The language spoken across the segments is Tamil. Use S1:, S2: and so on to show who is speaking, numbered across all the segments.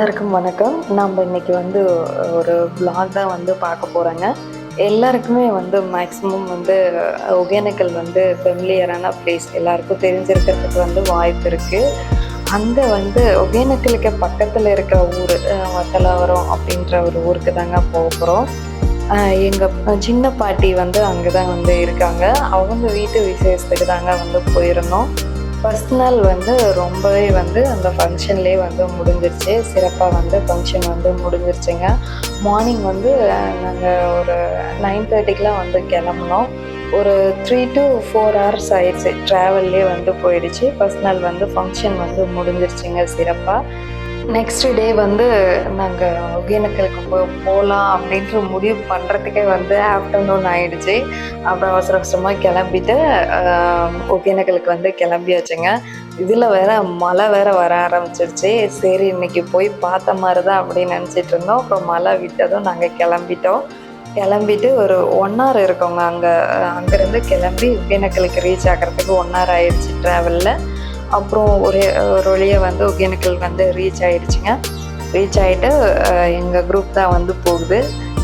S1: எல்லாருக்கும் வணக்கம். நம்ம இன்னைக்கு வந்து ஒரு பிளாக் தான் வந்து பார்க்க போகிறோங்க எல்லாருக்குமே வந்து மேக்ஸிமம் வந்து ஒகேனக்கல் வந்து ஃபெமிலியரான பிளேஸ் எல்லாருக்கும் தெரிஞ்சிருக்கிறதுக்கு வந்து வாய்ப்பு இருக்குது அங்கே வந்து ஒகேனக்கலுக்கு பக்கத்தில் இருக்கிற ஊர் வத்தலாவரம் அப்படின்ற ஒரு ஊருக்கு தாங்க போக போகிறோம் எங்கள் சின்ன பாட்டி வந்து அங்கே தான் வந்து இருக்காங்க. அவங்க வீட்டு விசேஷத்துக்கு தாங்க வந்து போயிருந்தோம். பர்ஸ்னல் நாள் வந்து ரொம்பவே வந்து அந்த ஃபங்க்ஷன்லேயே வந்து முடிஞ்சிருச்சு. சிறப்பாக வந்து ஃபங்க்ஷன் வந்து முடிஞ்சிருச்சுங்க. மார்னிங் வந்து நாங்கள் ஒரு நைன் தேர்ட்டிக்கெலாம் வந்து கிளம்புனோம். ஒரு த்ரீ டு ஃபோர் ஹவர்ஸ் ஆயிடுச்சு. ட்ராவல்லே வந்து போயிடுச்சு. ஃபர்ஸ்ட் நாள் வந்து ஃபங்க்ஷன் வந்து முடிஞ்சிருச்சுங்க சிறப்பாக நெக்ஸ்ட் டே வந்து நாங்கள் ஒகேனக்கலுக்கு போ போகலாம் அப்படின்ற முடிவு பண்ணுறதுக்கே வந்து ஆஃப்டர்நூன் ஆயிடுச்சு. அப்புறம் அவசர அவசரமாக கிளம்பிட்டு ஒகேனக்கலுக்கு வந்து கிளம்பியாச்சுங்க இதில் வேற மழை வேற வர ஆரம்பிச்சிருச்சு. சரி இன்னைக்கு போய் பார்த்த மாதிரி தான் அப்படின்னு நினச்சிட்டு இருந்தோம். அப்புறம் மழை விட்டதும் நாங்கள் கிளம்பிட்டோம். கிளம்பிட்டு ஒரு ஒன் ஹவர் இருக்கோங்க அங்கே அங்கேருந்து கிளம்பி ஒகேனக்கலுக்கு ரீச் ஆகிறதுக்கு ஒன் ஹவர் ஆயிடுச்சு ட்ராவலில் அப்புறம் ஒரு ஒரு வழியாக வந்து ஒகேனக்கல் வந்து ரீச் ஆயிடுச்சுங்க. ரீச் ஆகிட்டு எங்கள் குரூப் தான் வந்து போகுது.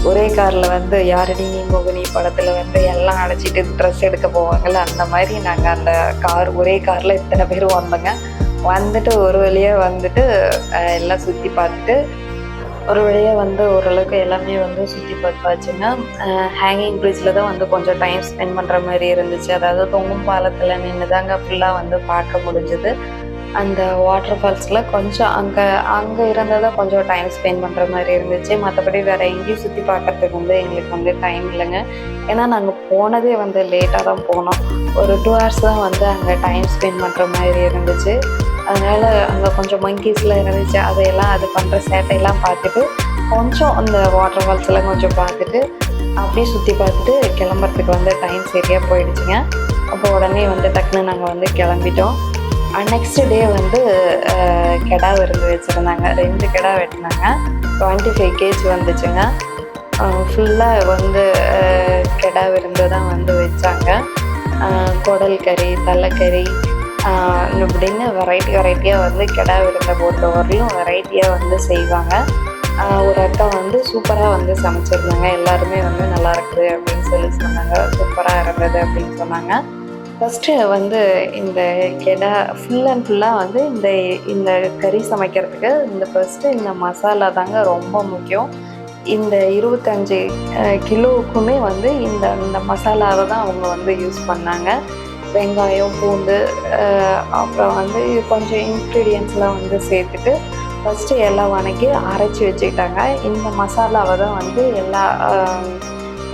S1: ஒரே காரில் வந்து யாரடி நீ மோகினி படத்தில் வந்து எல்லாம் அடைச்சிட்டு ட்ரெஸ் எடுக்க போவாங்கல்ல அந்த மாதிரி நாங்கள் அந்த கார் ஒரே காரில் இத்தனை பேர் வந்தோங்க. வந்துட்டு ஒரு வழியாக வந்துட்டு எல்லாம் சுற்றி பார்த்துட்டு ஒரு வழியாக வந்து ஓரளவுக்கு எல்லாமே வந்து சுற்றி பார்த்தாச்சுன்னா ஹேங்கிங் பிரிட்ஜில் தான் வந்து கொஞ்சம் டைம் ஸ்பெண்ட் பண்ணுற மாதிரி இருந்துச்சு. அதாவது தொங்கும் பாலத்தில் நின்று தாங்க ஃபுல்லாக வந்து பார்க்க முடிஞ்சது. அந்த வாட்டர் ஃபால்ஸில் கொஞ்சம் அங்கே அங்கே இருந்ததை கொஞ்சம் டைம் ஸ்பெண்ட் பண்ணுற மாதிரி இருந்துச்சு. மற்றபடி வேறு எங்கேயும் சுற்றி பார்க்கறதுக்கு வந்து எங்களுக்கு வந்து டைம் இல்லைங்க. ஏன்னா நாங்கள் போனதே வந்து லேட்டாக தான் போனோம். ஒரு டூ ஹவர்ஸ் தான் வந்து அங்கே டைம் ஸ்பெண்ட் பண்ணுற மாதிரி இருந்துச்சு. அதனால் அங்கே கொஞ்சம் மங்கீஸ்லாம் இருந்துச்சு. அதையெல்லாம் அது பண்ணுற சேட்டையெல்லாம் பார்த்துட்டு கொஞ்சம் அந்த வாட்டர் ஃபால்ஸ் எல்லாம் கொஞ்சம் பார்த்துட்டு அப்படியே சுற்றி பார்த்துட்டு கிளம்புறதுக்கு வந்து டைம் சரியாக போயிடுச்சுங்க. அப்போ உடனே வந்து டக்குன்னு நாங்கள் வந்து கிளம்பிட்டோம். நெக்ஸ்ட் டே வந்து கெடா விருந்து வச்சுருந்தாங்க. ரெண்டு கெடா வெட்டினாங்க. டுவெண்ட்டி ஃபைவ் கேஜ் வந்துச்சுங்க ஃபுல்லாக வந்து கெடா விருந்து தான் வந்து வச்சாங்க. குடல் கறி தலைக்கறி இப்படின்னு வெரைட்டி வெரைட்டியாக வந்து கிடா விழுந்த பொறுத்த வரையும் வெரைட்டியாக வந்து செய்வாங்க. ஒரு அக்கா வந்து சூப்பராக வந்து சமைச்சிருந்தாங்க. எல்லாருமே வந்து நல்லா இருக்குது அப்படின்னு சொல்லி சொன்னாங்க. சூப்பராக இருந்தது அப்படின்னு சொன்னாங்க. ஃபஸ்ட்டு வந்து இந்த கெடா ஃபுல் அண்ட் ஃபுல்லாக வந்து இந்த இந்த கறி சமைக்கிறதுக்கு இந்த ஃபஸ்ட்டு இந்த மசாலா தாங்க ரொம்ப முக்கியம். இந்த இருபத்தஞ்சு கிலோவுக்குமே வந்து இந்த இந்த மசாலாவை தான் அவங்க வந்து யூஸ் பண்ணாங்க. வெங்காயம் பூண்டு அப்புறம் வந்து கொஞ்சம் இன்க்ரீடியன்ஸ்லாம் வந்து சேர்த்துட்டு ஃபஸ்ட்டு எல்லாம் வணக்கி அரைச்சி வச்சுக்கிட்டாங்க. இந்த மசாலாவை தான் வந்து எல்லா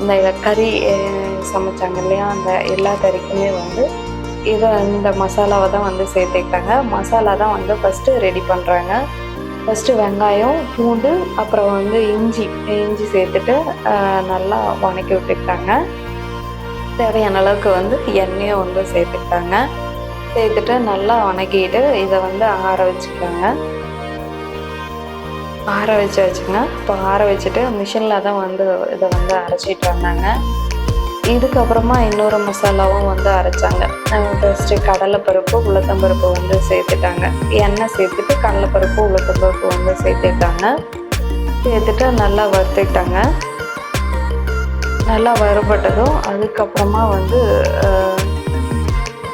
S1: இந்த கறி சமைச்சாங்க இல்லையா? அந்த எல்லா கறிக்குமே வந்து இதை இந்த மசாலாவை தான் வந்து சேர்த்துக்கிட்டாங்க. மசாலா தான் வந்து ஃபஸ்ட்டு ரெடி பண்ணுறாங்க ஃபஸ்ட்டு வெங்காயம் பூண்டு அப்புறம் வந்து இஞ்சி இஞ்சி சேர்த்துட்டு நல்லா வணக்கி விட்டுக்கிட்டாங்க. தேவையான அளவுக்கு வந்து எண்ணெயை வந்து சேர்த்துக்கிட்டாங்க. சேர்த்துட்டு நல்லா வணக்கிட்டு இதை வந்து ஆற வச்சுக்கிறாங்க ஆற வச்சு வச்சுங்க. இப்போ ஆற வச்சுட்டு மிஷினில் தான் வந்து இதை வந்து அரைச்சிட்டு வந்தாங்க. இதுக்கப்புறமா இன்னொரு மசாலாவும் வந்து அரைச்சாங்க. ஃபஸ்ட்டு கடலைப்பருப்பு உளுத்தம்பருப்பு வந்து சேர்த்துட்டாங்க. எண்ணெய் சேர்த்துட்டு கடலைப்பருப்பு உளுத்தம்பருப்பு வந்து சேர்த்துட்டாங்க. சேர்த்துட்டு நல்லா வறுத்துக்கிட்டாங்க. நல்லா வறுபட்டதும் அதுக்கப்புறமா வந்து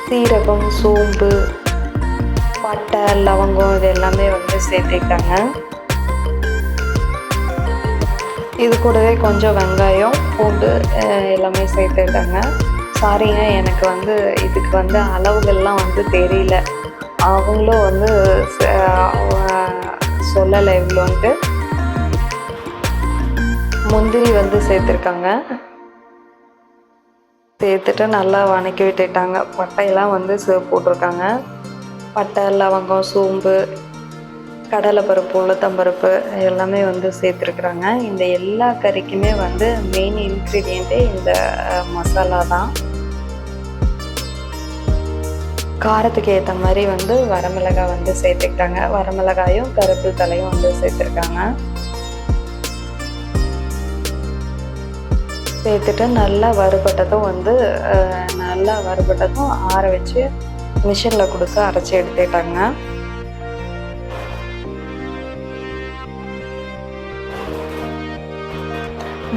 S1: சீரகம் சோம்பு பட்டை லவங்கம் இது எல்லாமே வந்து சேர்த்துக்கிட்டாங்க. இது கூடவே கொஞ்சம் வெங்காயம் பூண்டு எல்லாமே சேர்த்துக்கிட்டாங்க. சாரிங்க எனக்கு வந்து இதுக்கு வந்து அளவுகள்லாம் வந்து தெரியல. அவங்களும் வந்து சொல்லலை இவ்வளோன்ட்டு. முந்திரி வந்து சேர்த்துருக்காங்க. சேர்த்துட்டு நல்லா வணக்கி விட்டுட்டாங்க. பட்டையெல்லாம் வந்து சேவ் போட்டிருக்காங்க. பட்டை லவங்கம் சோம்பு கடலைப்பருப்பு உளுத்தம்பருப்பு எல்லாமே வந்து சேர்த்துருக்குறாங்க. இந்த எல்லா கறிக்குமே வந்து மெயின் இன்க்ரீடியண்ட்டே இந்த மசாலா தான். காரத்துக்கு ஏற்ற மாதிரி வந்து வரமிளகாய் வந்து சேர்த்துக்கிட்டாங்க. வரமிளகாயும் கருப்பு தலையும் வந்து சேர்த்துருக்காங்க. சேர்த்துட்டு நல்லா வறுபட்டதும் வந்து நல்லா வறுபட்டதும் ஆற வச்சு மிஷினில் கொடுத்து அரைச்சி எடுத்துட்டாங்க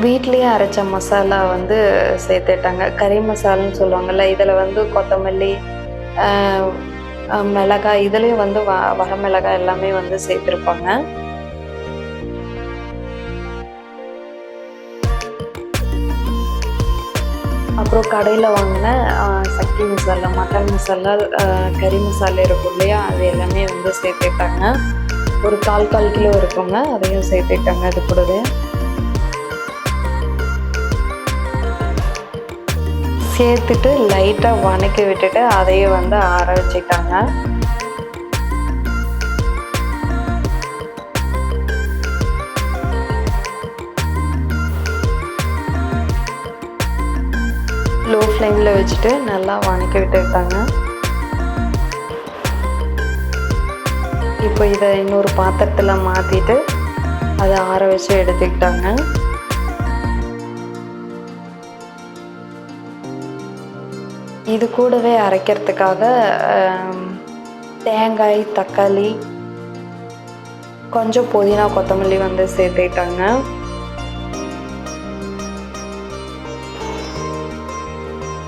S1: வீட்லேயே அரைச்ச மசாலா வந்து சேர்த்துட்டாங்க கறி மசாலான்னு சொல்லுவாங்கள்ல இதில் வந்து கொத்தமல்லி மிளகாய் இதுலேயும் வந்து வ வரமிளகாய் எல்லாமே வந்து சேர்த்துருப்பாங்க. அப்புறம் கடையில் வாங்கின சக்தி மசாலா மட்டன் மசாலா கறி மசாலா இருக்கும் இல்லையா? அது எல்லாமே வந்து சேர்த்துட்டாங்க. ஒரு கால் கால் கிலோ இருக்குங்க. அதையும் சேர்த்துட்டாங்க அது கூடவே. சேர்த்துட்டு லைட்டாக வணக்கி விட்டுட்டு அதையே வந்து ஆற வச்சுட்டாங்க ஃப்ளேமில் வச்சுட்டு நல்லா வணக்கி விட்டுட்டாங்க இப்போ இதை இன்னொரு பாத்திரத்தில் மாற்றிட்டு அதை ஆற வச்சு எடுத்துக்கிட்டாங்க. இது கூடவே அரைக்கிறதுக்காக தேங்காய் தக்காளி கொஞ்சம் புதினா கொத்தமல்லி வந்து சேர்த்துக்கிட்டாங்க.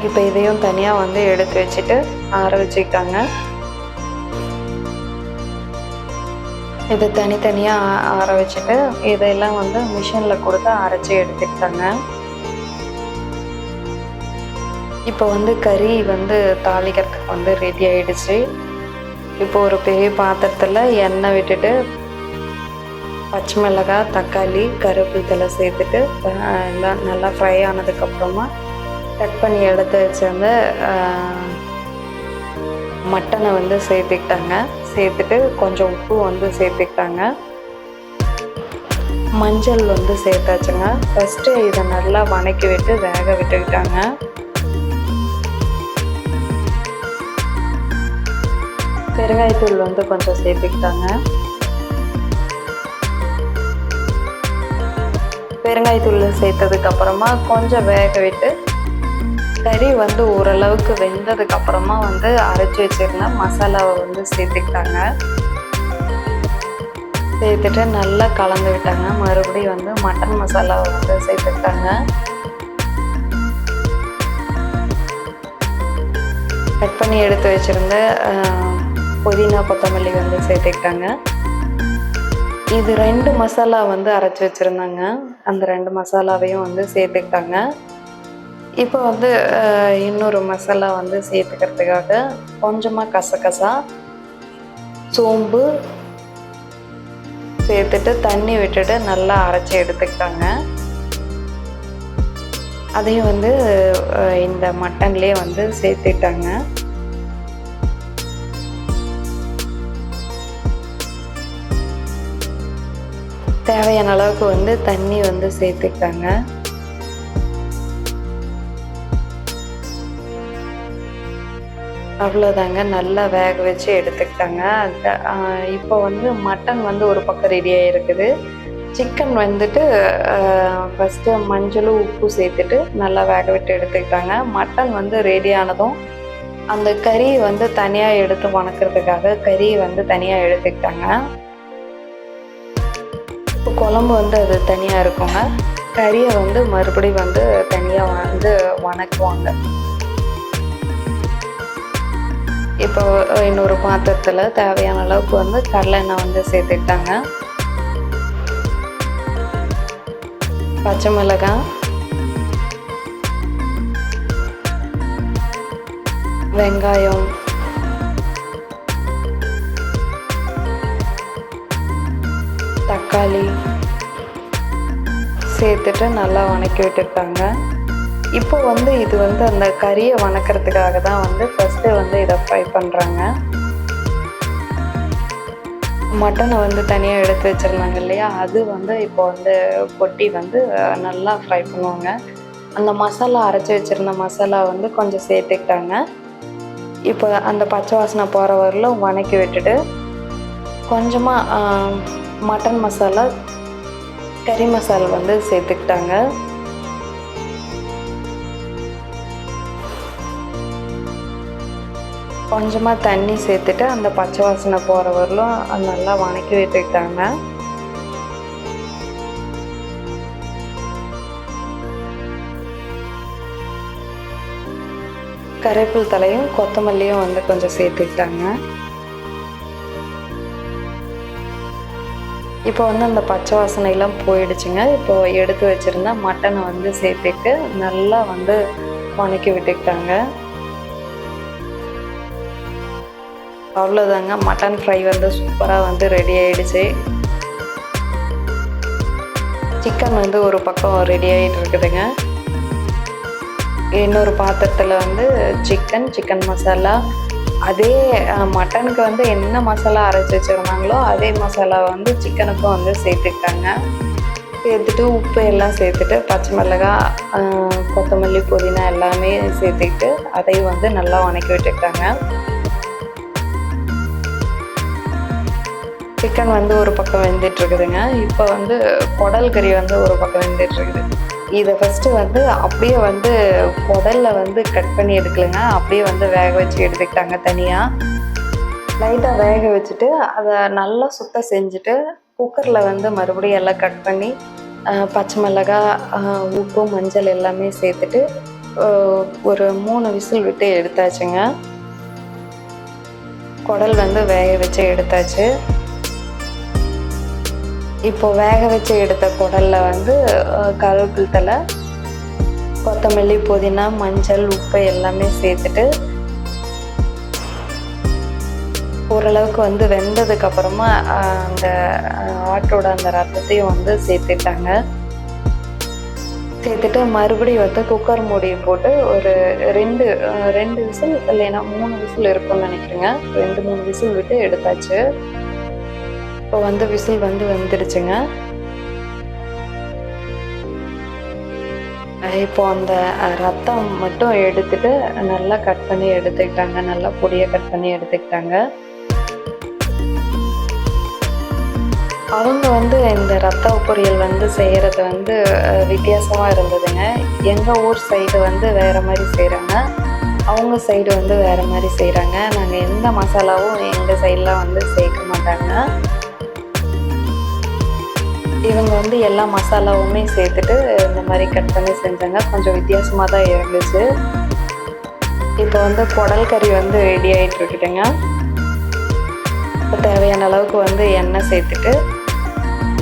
S1: இப்போ இதையும் தனியாக வந்து எடுத்து வச்சுட்டு ஆற வச்சுக்கிட்டாங்க இதை தனித்தனியாக ஆற வச்சுட்டு இதெல்லாம் வந்து மிஷினில் கொடுத்து அரைச்சி எடுத்துக்கிட்டாங்க இப்போ வந்து கறி வந்து தாளிக்கிறதுக்கு வந்து ரெடி ஆயிடுச்சு. இப்போ ஒரு பெரிய பாத்திரத்தில் எண்ணெய் விட்டுட்டு பச்சை மிளகாய் தக்காளி கருவேப்பிலை சேர்த்துட்டு எல்லாம் நல்லா ஃப்ரை ஆனதுக்கப்புறமா கட் பண்ணி எடுத்து வச்சிருந்து மட்டனை வந்து சேர்த்துக்கிட்டாங்க. சேர்த்துட்டு கொஞ்சம் உப்பு வந்து சேர்த்துக்கிட்டாங்க. மஞ்சள் வந்து சேர்த்தாச்சுங்க. ஃபஸ்ட்டு இதை நல்லா வணக்கி விட்டு வேக விட்டுக்கிட்டாங்க. பெருங்காயத்தூள் வந்து கொஞ்சம் சேர்த்துக்கிட்டாங்க. பெருங்காயத்தூள் சேர்த்ததுக்கு அப்புறமா கொஞ்சம் வேக விட்டு கறி வந்து ஓரளவுக்கு வெந்ததுக்கு அப்புறமா வந்து அரைச்சி வச்சிருந்த மசாலாவை வந்து சேர்த்துக்கிட்டாங்க. சேர்த்துட்டு நல்லா கலந்து விட்டாங்க. மறுபடியும் வந்து மட்டன் மசாலாவை வந்து சேர்த்துக்கிட்டாங்க. கட் பண்ணி எடுத்து வச்சுருந்த புதினா கொத்தமல்லி வந்து சேர்த்துக்கிட்டாங்க. இது ரெண்டு மசாலா வந்து அரைச்சி வச்சுருந்தாங்க. அந்த ரெண்டு மசாலாவையும் வந்து சேர்த்துக்கிட்டாங்க. இப்போ வந்து இன்னொரு மசாலா வந்து சேர்த்துக்கிறதுக்காக கொஞ்சமாக கசகசா சோம்பு சேர்த்துட்டு தண்ணி விட்டுட்டு நல்லா அரைச்சி எடுத்துக்கிட்டாங்க. அதையும் வந்து இந்த மட்டன்லேயே வந்து சேர்த்துட்டாங்க தேவையான அளவுக்கு வந்து தண்ணி வந்து சேர்த்துக்கிட்டாங்க. அவ்வளோதாங்க நல்லா வேக வச்சு எடுத்துக்கிட்டாங்க. இப்போ வந்து மட்டன் வந்து ஒரு பக்கம் ரெடியாக இருக்குது சிக்கன் வந்துட்டு ஃபஸ்ட்டு மஞ்சளும் உப்பு சேர்த்துட்டு நல்லா வேக விட்டு எடுத்துக்கிட்டாங்க. மட்டன் வந்து ரெடியானதும் அந்த கறி வந்து தனியாக எடுத்து வணக்கிறதுக்காக கறி வந்து தனியாக எடுத்துக்கிட்டாங்க. இப்போ குழம்பு வந்து அது தனியாக இருக்குங்க. கறியை வந்து மறுபடியும் வந்து தனியாக வந்து வணக்குவாங்க. இப்போ இன்னொரு பாத்திரத்தில் தேவையான அளவுக்கு வந்து கடலெண்ணெய் வந்து சேர்த்துக்கிட்டாங்க. பச்சை மிளகாய் வெங்காயம் தக்காளி சேர்த்துட்டு நல்லா வணக்கி விட்டுட்டாங்க இப்போ வந்து இது வந்து அந்த கறியை வணக்கிறதுக்காக தான் வந்து ஃபஸ்ட்டு வந்து இதை ஃப்ரை பண்ணுறாங்க மட்டனை வந்து தனியாக எடுத்து வச்சுருந்தாங்க இல்லையா? அது வந்து இப்போ வந்து கொட்டி வந்து நல்லா ஃப்ரை பண்ணுவாங்க. அந்த மசாலா அரைச்சி வச்சுருந்த மசாலா வந்து கொஞ்சம் சேர்த்துக்கிட்டாங்க. இப்போ அந்த பச்சை வாசனை போகிற வரலும் வணக்கி விட்டுட்டு கொஞ்சமாக மட்டன் மசாலா கறி மசாலா வந்து சேர்த்துக்கிட்டாங்க. கொஞ்சமாக தண்ணி சேர்த்துட்டு அந்த பச்சை வாசனை போகிற வரலும் அது நல்லா வணக்கி விட்டுக்கிட்டாங்க. கரைப்பில் தலையும் கொத்தமல்லியும் வந்து கொஞ்சம் சேர்த்துக்கிட்டாங்க. இப்போ வந்து அந்த பச்சை வாசனையெல்லாம் போயிடுச்சுங்க. இப்போ எடுத்து வச்சுருந்தா மட்டனை வந்து சேர்த்துக்கிட்டு நல்லா வந்து வணக்கி விட்டுக்கிட்டாங்க. அவ்வளோதாங்க மட்டன் ஃப்ரை வந்து சூப்பராக வந்து ரெடி ஆயிடுச்சு. சிக்கன் வந்து ஒரு பக்கம் ரெடி ஆகிட்டு இருக்குதுங்க. இன்னொரு பாத்திரத்தில் வந்து சிக்கன் சிக்கன் மசாலா அதே மட்டனுக்கு வந்து என்ன மசாலா அரைச்சி வச்சுருந்தாங்களோ அதே மசாலா வந்து சிக்கனுக்கும் வந்து சேர்த்துக்கிட்டாங்க. சேர்த்துட்டு உப்பு எல்லாம் சேர்த்துட்டு பச்சை மிளகாய் கொத்தமல்லி புதினா எல்லாமே சேர்த்துக்கிட்டு அதையும் வந்து நல்லா வணக்கி விட்டுக்கிட்டாங்க சிக்கன் வந்து ஒரு பக்கம் வெந்துட்டு இருக்குதுங்க இப்போ வந்து குடல் கறி வந்து ஒரு பக்கம் வெந்துட்டு இருக்குது இதை ஃபஸ்ட்டு வந்து அப்படியே வந்து குடலில் வந்து கட் பண்ணி எடுக்கலைங்க. அப்படியே வந்து வேக வச்சு எடுத்துக்கிட்டாங்க தனியாக லைட்டாக வேக வச்சுட்டு அதை நல்லா சுத்தம் செஞ்சுட்டு குக்கரில் வந்து மறுபடியும் எல்லாம் கட் பண்ணி பச்சை மிளகாய் உப்பு மஞ்சள் எல்லாமே சேர்த்துட்டு ஒரு மூணு விசில் விட்டு எடுத்தாச்சுங்க. குடல் வந்து வேக வச்சு எடுத்தாச்சு. இப்போ வேக வச்சு எடுத்த குடலில் வந்து கருவேப்பில் தலை கொத்தமல்லி புதினா மஞ்சள் உப்பு எல்லாமே சேர்த்துட்டு ஓரளவுக்கு வந்து வெந்ததுக்கு அப்புறமா அந்த ஆட்டோட அந்த ரத்தத்தையும் வந்து சேர்த்துட்டாங்க. சேர்த்துட்டு மறுபடியும் வந்து குக்கர் மூடியை போட்டு ஒரு ரெண்டு ரெண்டு விசில் இல்லைன்னா மூணு விசில் இருக்கும்னு நினைக்கிறேங்க. ரெண்டு மூணு விசில் விட்டு எடுத்தாச்சு. இப்போ வந்து விசில் வந்து வந்துடுச்சுங்க இப்போ அந்த ரத்தம் மட்டும் எடுத்துட்டு நல்லா கட் பண்ணி எடுத்துக்கிட்டாங்க. நல்லா பொடியை கட் பண்ணி எடுத்துக்கிட்டாங்க. அவங்க வந்து இந்த ரத்த பொரியல் வந்து செய்கிறது வந்து வித்தியாசமாக இருந்ததுங்க. எங்கள் ஊர் சைடு வந்து வேறு மாதிரி செய்கிறாங்க அவங்க சைடு வந்து வேறு மாதிரி செய்கிறாங்க நாங்கள் எந்த மசாலாவும் எங்கள் சைடெலாம் வந்து சேர்க்க மாட்டாங்க. இவங்க வந்து எல்லா மசாலாவுமே சேர்த்துட்டு இந்த மாதிரி கட் பண்ணி செஞ்சாங்க. கொஞ்சம் வித்தியாசமாக தான் இருந்துச்சு. இப்போ வந்து குடல் கறி வந்து ரெடி ஆகிட்டு இருக்குதுங்க. இப்போ தேவையான அளவுக்கு வந்து எண்ணெய் சேர்த்துட்டு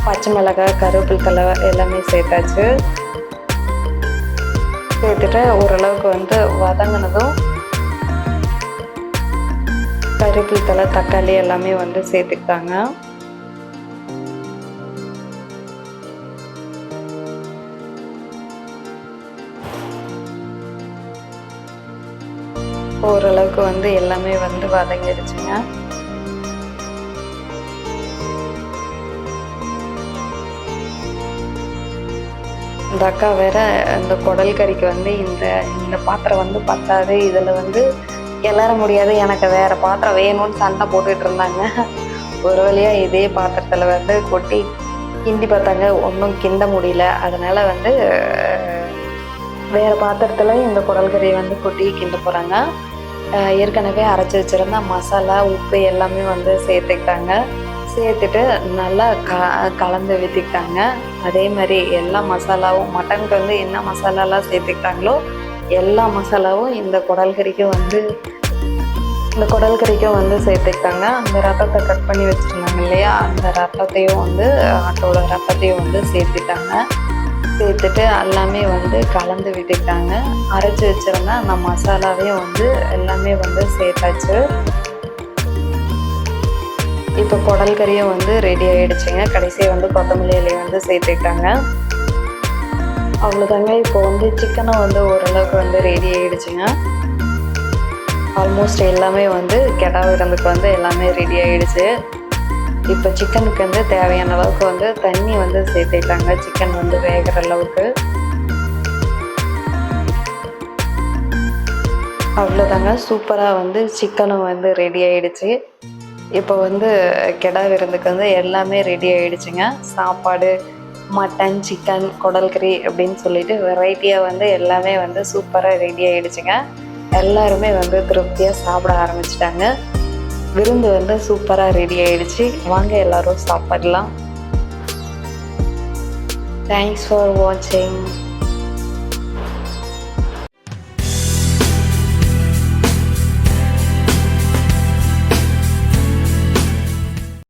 S1: பச்சை மிளகாய் கருவேப்பில் தலை எல்லாமே சேர்த்தாச்சு. சேர்த்துட்டு ஓரளவுக்கு வந்து வதங்கினதும் கருவேப்பில் தலை தக்காளி எல்லாமே வந்து சேர்த்துக்கிட்டாங்க. ஓரளவுக்கு வந்து எல்லாமே வந்து வதங்கிடுச்சுங்க. இந்த அக்கா வேற இந்த குடல் கறிக்கு வந்து இந்த இந்த பாத்திரம் வந்து பத்தாது. இதில் வந்து எல்லார முடியாது. எனக்கு வேற பாத்திரம் வேணும்னு சண்டை போட்டுட்டு இருந்தாங்க. ஒரு வழியாக இதே பாத்திரத்தில் வந்து கொட்டி கிண்டி பார்த்தாங்க. ஒன்றும் கிண்ட முடியல. அதனால வந்து வேறு வேற பாத்திரத்தில் இந்த குடல் கறியை வந்து கொட்டி கிண்ட போகிறாங்க ஏற்கனவே அரைச்சி வச்சுருந்த மசாலா உப்பு எல்லாமே வந்து சேர்த்துக்கிட்டாங்க. சேர்த்துட்டு நல்லா க கலந்து விற்றுக்கிட்டாங்க அதே மாதிரி எல்லா மசாலாவும் மட்டனுக்கு வந்து என்ன மசாலாலாம் சேர்த்துக்கிட்டாங்களோ எல்லா மசாலாவும் இந்த குடல்கறிக்கும் வந்து இந்த குடல் கறிக்கும் வந்து சேர்த்துக்கிட்டாங்க. அந்த ரத்தத்தை கட் பண்ணி வச்சுருந்தாங்க இல்லையா? அந்த ரத்தத்தையும் வந்து ஆட்டோட ரத்தத்தையும் வந்து சேர்த்துட்டாங்க சேர்த்துட்டு எல்லாமே வந்து கலந்து விட்டுக்கிட்டாங்க. அரைச்சி வச்சிருந்த அந்த மசாலாவையும் வந்து எல்லாமே வந்து சேர்த்தாச்சு. இப்போ குடல் கறியும் வந்து ரெடி ஆகிடுச்சிங்க கடைசியாக வந்து கொத்தமல்லி இலையை வந்து சேர்த்துக்கிட்டாங்க. அவ்வளோதாங்க இப்போ வந்து சிக்கனும் வந்து ஓரளவுக்கு வந்து ரெடி ஆகிடுச்சிங்க ஆல்மோஸ்ட் எல்லாமே வந்து கெடா விருந்துக்கு வந்து எல்லாமே ரெடி ஆகிடுச்சு இப்போ சிக்கனுக்கு வந்து தேவையான அளவுக்கு வந்து தண்ணி வந்து சேர்த்துக்கிட்டாங்க. சிக்கன் வந்து வேகிற அளவுக்கு. அவ்வளோதாங்க. சூப்பராக வந்து சிக்கனும் வந்து ரெடி ஆயிடுச்சு. இப்போ வந்து கெடா விருந்துக்கு வந்து எல்லாமே ரெடி ஆயிடுச்சுங்க. சாப்பாடு மட்டன் சிக்கன் குடல் கறி அப்படின்னு சொல்லிட்டு வெரைட்டியாக வந்து எல்லாமே வந்து சூப்பராக ரெடி ஆயிடுச்சுங்க. எல்லாருமே வந்து திருப்தியாக சாப்பிட ஆரம்பிச்சிட்டாங்க. விருந்து வந்து சூப்பராக ரெடி ஆயிடுச்சு. வாங்க எல்லாரும் சாப்பிடலாம். தேங்க்ஸ் ஃபார் வாட்சிங்